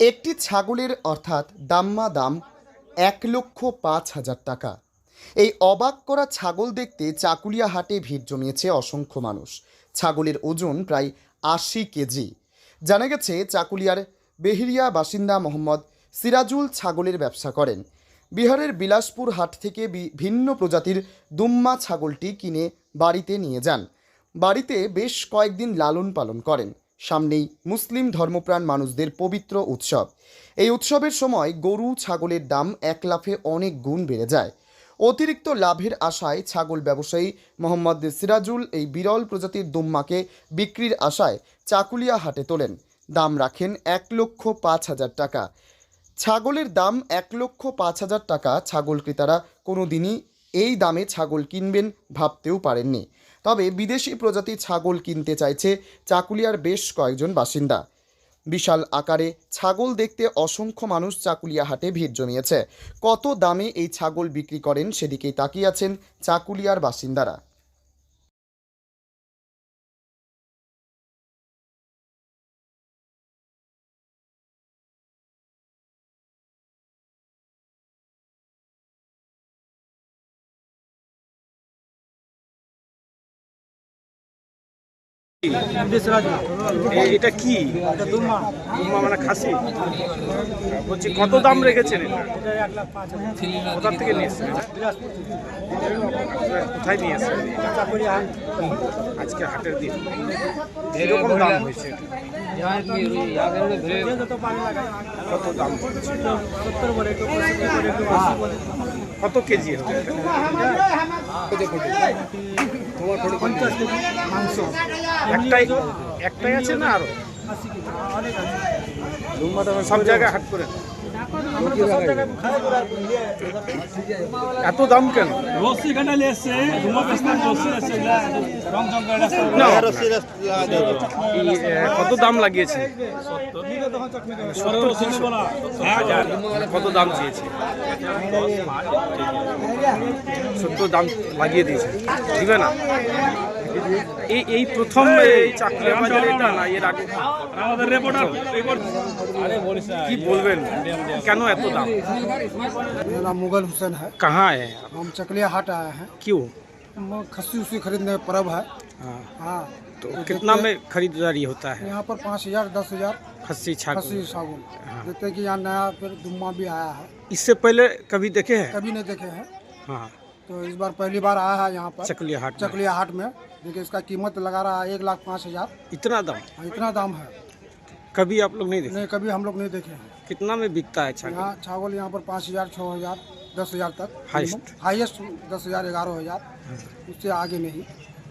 একটি ছাগলের অর্থাৎ দাম্মা দাম এক লক্ষ পাঁচ হাজার টাকা। এই অবাক করা ছাগল দেখতে চাকুলিয়া হাটে ভিড় জমিয়েছে অসংখ্য মানুষ। ছাগলের ওজন প্রায় আশি কেজি। জানা গেছে, চাকুলিয়ার বেহিরিয়া বাসিন্দা মোহাম্মদ সিরাজুল ছাগলের ব্যবসা করেন। বিহারের বিলাসপুর হাট থেকে ভিন্ন প্রজাতির দুম্মা ছাগলটি কিনে বাড়িতে নিয়ে যান। বাড়িতে বেশ কয়েকদিন লালন পালন করেন। সামনেই মুসলিম ধর্মপ্রাণ মানুষদের পবিত্র উৎসব। এই উৎসবের সময় গরু, ছাগলের দাম এক লাফে অনেক গুণ বেড়ে যায়। অতিরিক্ত লাভের আশায় ছাগল ব্যবসায়ী মোহাম্মদ সিরাজুল এই বিরল প্রজাতির দুম্মাকে বিক্রির আশায় চাকুলিয়া হাটে তোলেন। দাম রাখেন এক লক্ষ পাঁচ হাজার টাকা। ছাগলের দাম এক লক্ষ পাঁচ হাজার টাকা ছাগল ক্রেতারা কোনো দিনই এই দামে ছাগল কিনবেন ভাবতেও পারেননি। তবে বিদেশি প্রজাতির ছাগল কিনতে চাইছে চাকুলিয়ার বেশ কয়েকজন বাসিন্দা। বিশাল আকারে ছাগল দেখতে অসংখ্য মানুষ চাকুলিয়া হাটে ভিড় জমিয়েছে। কত দামে এই ছাগল বিক্রি করেন সেদিকেই তাকিয়ে আছেন চাকুলিয়ার বাসিন্দারা। এটা কি? মানে খাসি? বলছি কত দাম রেখেছেন এটা? কোথা থেকে নিয়ে এসছেন কোথায় নিয়ে এসছেন আজকে হাটের দিন। এরকম দাম হয়েছে কত দাম কত কেজি হবে এটা? একটাই একটাই আছে না আরও? সব জায়গায় হাট করে। এত দাম কেন? কত দাম লাগিয়েছে? কত দাম চেয়েছে সত্তর দাম লাগিয়ে দিয়েছে। দিবে না? এই এই প্রথম এই চাকরি বাজারে এটা না এর আগে আমাদের রিপোর্টার রিপোর্ট আরে বলিস না কি বলবেন কেন এত দাম मेरा नाम मुगल हुसैन है कहाँ है हम चकलिया हाट आए हैं क्यों हम खस्सी उसी खरीदने का पर्व है हाँ, हाँ तो कितना में खरीदारी होता है यहाँ पर पाँच हजार दस हजार खस्सी खस्सी छाग सागुन देखते हैं कि यहाँ नया फिर दुम्मा भी आया है इससे पहले कभी देखे हैं कभी नहीं देखे हैं हाँ तो इस बार पहली बार आया है यहाँ पर चकलिया हाट में। चकलिया हाट में देखिए इसका कीमत लगा रहा है एक लाख पाँच हज़ार। इतना दाम? हाँ, इतना दाम है। कभी आप लोग नहीं देखे? नहीं कभी हम लोग नहीं देखे हैं। कितना में बिकता है छाग यहाँ छागल यहाँ पर पाँच हज़ार छः हज़ार दस हज़ार तक Highest? हाईएस्ट दस हज़ार ग्यारह हज़ार। उससे आगे नहीं।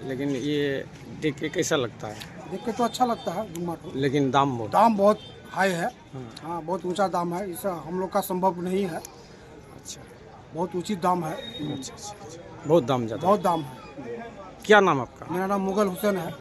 लेकिन ये देख के कैसा लगता है? देख के तो अच्छा लगता है को लेकिन दाम बहुत। दाम बहुत हाई है। हाँ बहुत ऊँचा दाम है। इसे हम लोग का संभव नहीं है। अच्छा। बहुत उचित दाम है। अच्छा अच्छा अच्छा। बहुत दाम ज़्यादा। बहुत दाम है। क्या नाम आपका? मेरा नाम मुगल हुसैन है।